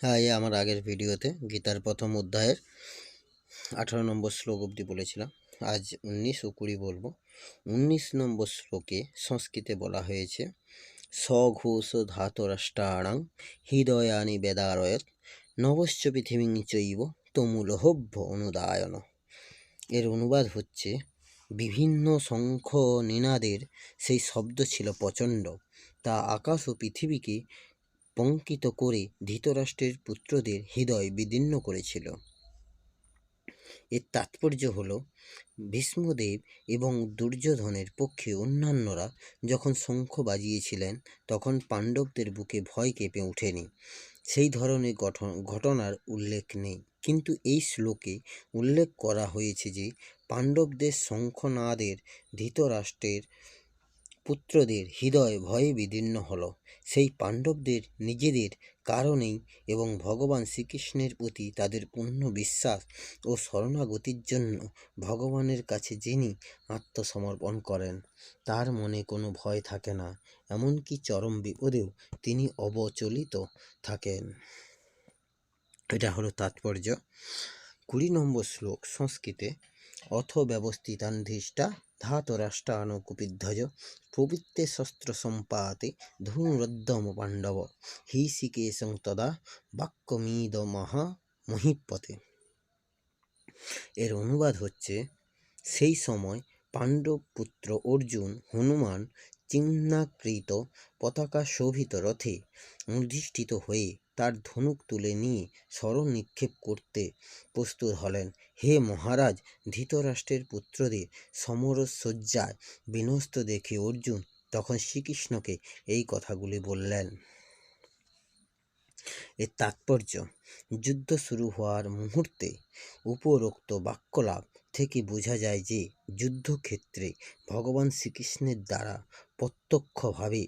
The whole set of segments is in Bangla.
হ্যাঁ এই আমার আগের ভিডিওতে গীতার প্রথম অধ্যায়ের আঠারো নম্বর শ্লোক অবধি বলেছিলাম, আজ উনিশ ও কুড়ি বলব। উনিশ নম্বর শ্লোকে সংস্কৃতে বলা হয়েছে স্বঘোষ ধাতরাষ্ট্রাণাং হৃদয়ানি বেদারয়ত নবশ্চ পৃথিবী চৈব তমুলহভ্য অনুদায়ন। এর অনুবাদ হচ্ছে, বিভিন্ন শঙ্খ নিনাদের সেই শব্দ ছিল প্রচণ্ড, তা আকাশ ও পৃথিবীকে পঙ্কিত করে ধৃতরাষ্ট্রের পুত্রদের হৃদয় বিদীর্ণ করেছিল। এর তাৎপর্য হল, ভীষ্মদেব এবং দুর্যোধনের পক্ষে অন্যান্যরা যখন শঙ্খ বাজিয়েছিলেন, তখন পাণ্ডবদের বুকে ভয় কেঁপে ওঠেনি। সেই ধরনের গঠন, ঘটনার উল্লেখ নেই। কিন্তু এই শ্লোকে উল্লেখ করা হয়েছে যে, পাণ্ডবদের শঙ্খনাদের ধৃতরাষ্ট্রের পুত্রদের হৃদয় ভয়ে বিদীর্ণ হল। সেই পাণ্ডবদের, নিজেদের কারণেই এবং ভগবান শ্রীকৃষ্ণের প্রতি তাদের পূর্ণ বিশ্বাস ও শরণাগতির জন্য ভগবানের কাছে যিনি আত্মসমর্পণ করেন, তার মনে কোনো ভয় থাকে না। এমনকি চরম বিপদেও তিনি অবচলিত থাকেন। এটা হলো তাৎপর্য। কুড়ি নম্বর শ্লোক, সংস্কৃতে অথ ব্যবস্থিতান্ধিষ্ঠা ধাতরাষ্ট্রানুকুপিধ্বজ প্রবৃত্তে শস্ত্র সম্পাতে ধনুরদ্যম পাণ্ডব। হৃষিকেশং তদা বাক্যমিদ মহা মহিপতে এর অনুবাদ হচ্ছে, সেই সময় পাণ্ডব পুত্র অর্জুন হনুমান চিহ্নাকৃত পতাকা শোভিত রথে অধিষ্ঠিত হয়ে তার ধনুক তুলে নিয়ে স্মরণ নিক্ষেপ করতে প্রস্তুত হলেন। হে মহারাজ, ধৃতরাষ্ট্রের পুত্রদের সমরসজ্জায় বিনস্ত দেখে অর্জুন তখন শ্রীকৃষ্ণকে এই কথাগুলি বললেন। এর তাৎপর্য, যুদ্ধ শুরু হওয়ার মুহূর্তে উপরোক্ত বাক্যলাভ থেকে বোঝা যায় যে যুদ্ধক্ষেত্রে ভগবান শ্রীকৃষ্ণের দ্বারা প্রত্যক্ষভাবে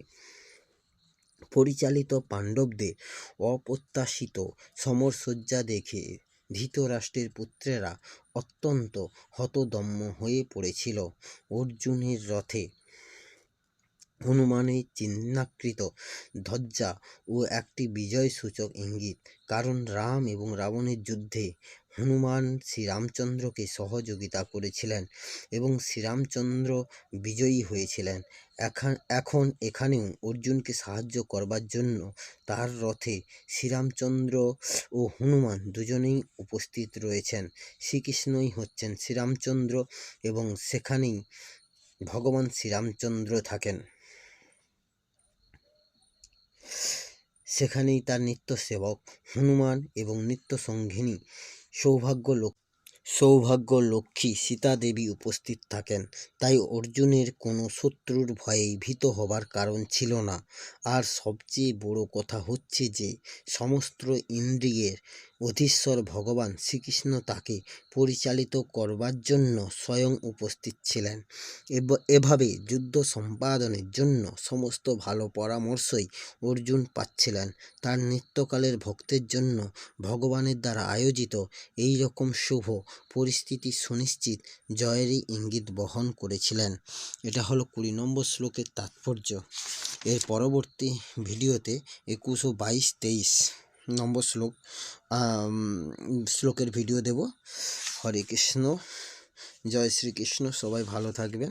পরিচালিত পাণ্ডবদের অপ্রত্যাশিত সমরসজ্জা দেখে ধৃতরাষ্ট্রের পুত্রেরা অত্যন্ত হতদম্য হয়ে পড়েছিল। অর্জুনের রথে হনুমানের চিহ্নাকৃত ধ্বজা ও একটি বিজয়সূচক ইঙ্গিত, কারণ রাম এবং রাবণের যুদ্ধে হনুমান শ্রীরামচন্দ্রকে সহযোগিতা করেছিলেন এবং শ্রীরামচন্দ্র বিজয়ী হয়েছিলেন। এখন এখানেও অর্জুনকে সাহায্য করবার জন্য তার রথে শ্রীরামচন্দ্র ও হনুমান দুজনেই উপস্থিত রয়েছেন। শ্রীকৃষ্ণই হচ্ছেন শ্রীরামচন্দ্র এবং সেখানেই ভগবান শ্রীরামচন্দ্র থাকেন। সেখানেই তার নিত্য সেবক হনুমান এবং নিত্য সঙ্গিনী সৌভাগ্য লোক। সৌভাগ্য লক্ষ্মী সীতা দেবী উপস্থিত থাকেন। তাই অর্জুনের কোনো শত্রুর ভয়েই ভীত হবার কারণ ছিল না। আর সবচেয়ে বড় কথা হচ্ছে যে, সমস্ত ইন্দ্রিয়ের অধীশ্বর ভগবান শ্রীকৃষ্ণ তাকে পরিচালিত করবার জন্য স্বয়ং উপস্থিত ছিলেন। এভাবে যুদ্ধ সম্পাদনের জন্য সমস্ত ভালো পরামর্শই অর্জুন পাচ্ছিলেন। তার নিত্যকালের ভক্তের জন্য ভগবানের দ্বারা আয়োজিত এই রকম শুভ পরিস্থিতি সুনিশ্চিত জয়েরই ইঙ্গিত বহন করেছিলেন। এটা হলো কুড়ি নম্বর শ্লোকের তাৎপর্য। এর পরবর্তী ভিডিওতে একুশ ও বাইশ তেইশ নম্বর শ্লোক শ্লোকের ভিডিও দেব। হরে কৃষ্ণ, জয় শ্রীকৃষ্ণ, সবাই ভালো থাকবেন।